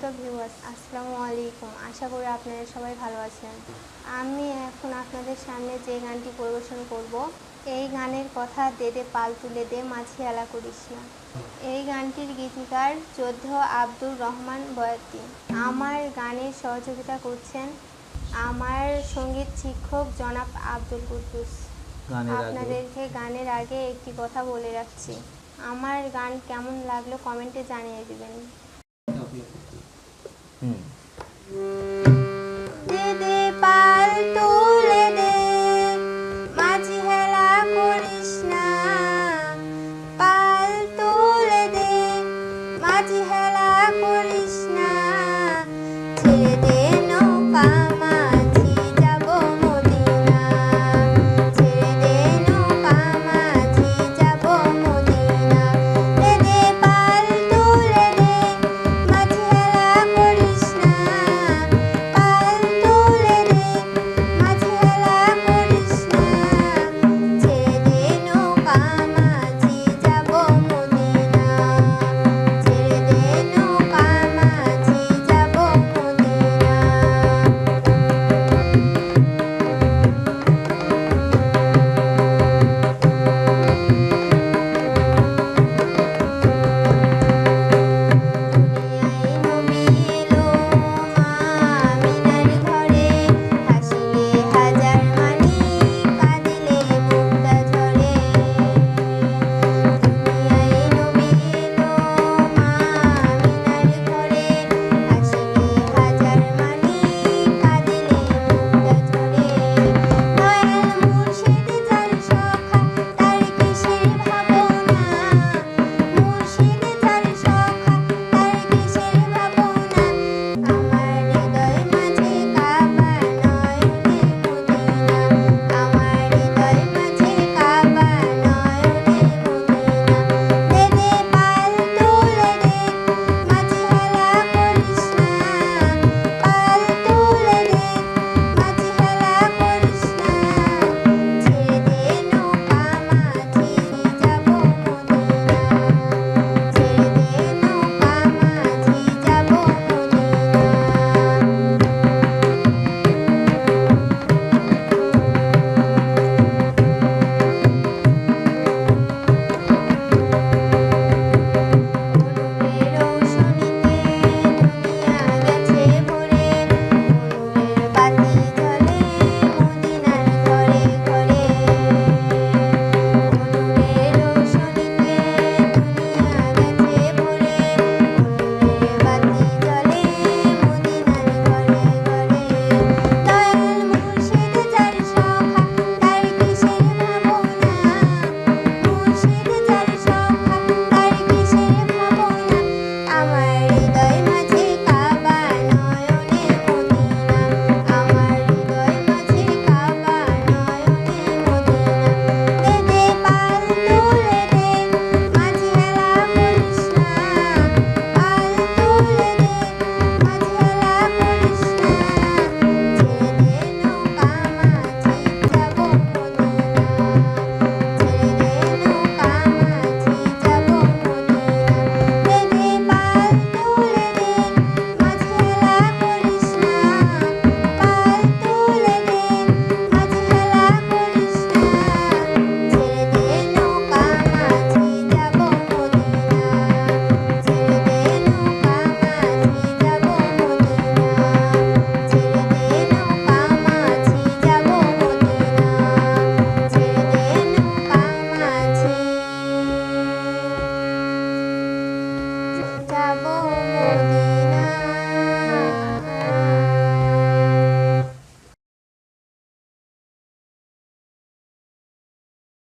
সম্মানিত ভিউয়ার্স আসসালামু আলাইকুম। আশা করি আপনারা সবাই ভালো আছেন। আমি এখন আপনাদের সামনে যে গানটি পরিবেশন করব এই গানের কথা দে দে পাল তুলে দে মাঝি আলা করিস না এই গানটির গীতিকার যোদ্ধ আব্দুর রহমান বয়াতি। আমার গানের সহযোগিতা করছেন আমার সংগীত শিক্ষক জনাব আব্দুল কুদ্দুস। আপনাদেরকে গানের আগে একটি কথা বলে রাখছি। আমার গান কেমন লাগল কমেন্টে জানিয়ে দেবেন। うん。